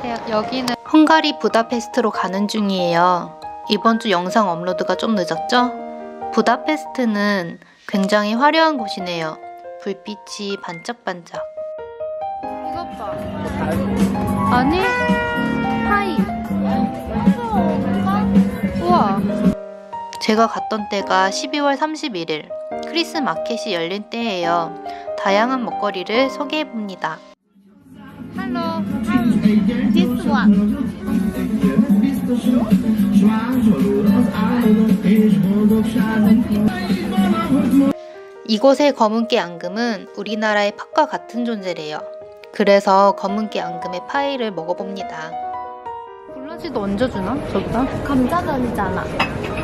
안녕하세요. 여기는 헝가리 부다페스트로 가는 중이에요. 이번 주 영상 업로드가 좀 늦었죠? 부다페스트는 굉장히 화려한 곳이네요. 불빛이 반짝반짝. 이것 봐. 아니, 하이. 우와. 제가 갔던 때가 12월 31일. 크리스 마켓이 열린 때예요. 다양한 먹거리를 소개해 봅니다. Hello. This one. 이곳의 검은깨 앙금은 우리나라의 팥과 같은 존재래요. 그래서 검은깨 앙금의 파이를 먹어봅니다. 굴라지도 얹어주나? 저기다? 감자전이잖아.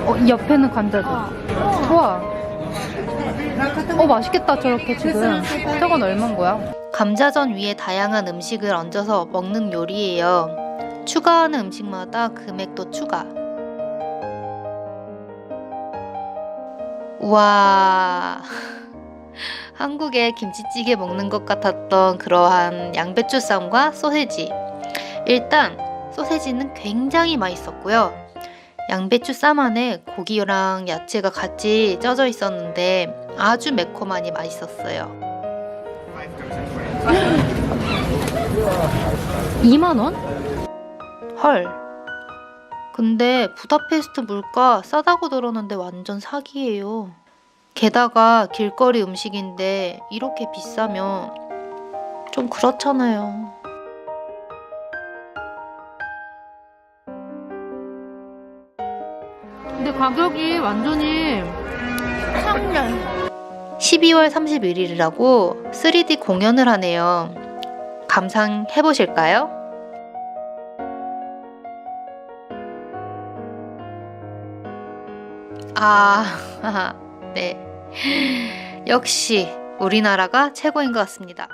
어, 이 옆에는 감자전. 어. 우와. 어, 맛있겠다, 저렇게 지금. 저건 얼만 거야? 감자전 위에 다양한 음식을 얹어서 먹는 요리예요. 추가하는 음식마다 금액도 추가. 우와. 한국의 김치찌개 먹는 것 같았던 그러한 양배추 쌈과 소세지. 일단 소세지는 굉장히 맛있었고요. 양배추 쌈 안에 고기랑 야채가 같이 쪄져 있었는데 아주 매콤하니 맛있었어요. 2만 원? 헐. 근데 부다페스트 물가 싸다고 들었는데 완전 사기예요. 게다가 길거리 음식인데 이렇게 비싸면 좀 그렇잖아요. 근데 가격이 완전히 청년. 12월 31일이라고 3D 공연을 하네요. 감상해 보실까요? 아, 네. 역시 우리나라가 최고인 것 같습니다.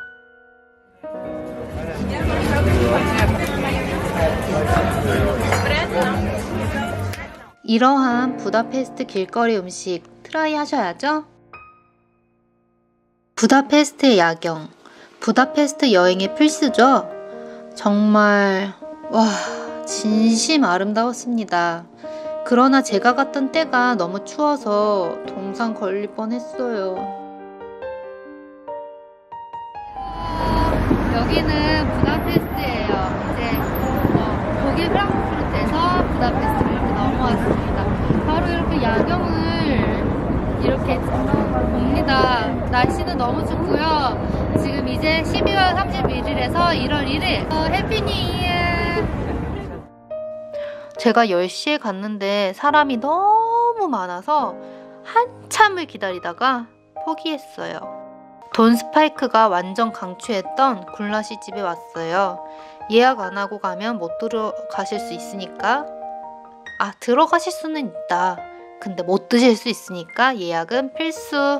이러한 부다페스트 길거리 음식 트라이 하셔야죠? 부다페스트의 야경. 부다페스트 여행의 필수죠? 정말, 와, 진심 아름다웠습니다. 그러나 제가 갔던 때가 너무 추워서 동상 걸릴 뻔 했어요. 여기는 부다페스트예요. 이제 어, 독일 프랑크푸르트에서 부다페스트로 이렇게 넘어왔습니다. 바로 이렇게 야경을 이렇게 봅니다. 날씨는 너무 춥고요. 지금 이제 12월 31일에서 1월 1일 어, 해피 뉴 이어 제가 10시에 갔는데 사람이 너무 많아서 한참을 기다리다가 포기했어요. 돈 스파이크가 완전 강추했던 굴라시 집에 왔어요. 예약 안 하고 가면 못 들어가실 수 있으니까 아 들어가실 수는 있다. 근데 못 드실 수 있으니까 예약은 필수.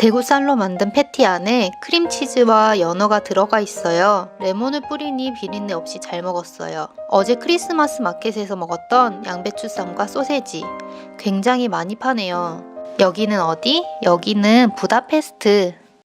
대구살로 만든 패티 안에 크림치즈와 연어가 들어가 있어요. 레몬을 뿌리니 비린내 없이 잘 먹었어요. 어제 크리스마스 마켓에서 먹었던 양배추쌈과 소세지. 굉장히 많이 파네요. 여기는 어디? 여기는 부다페스트.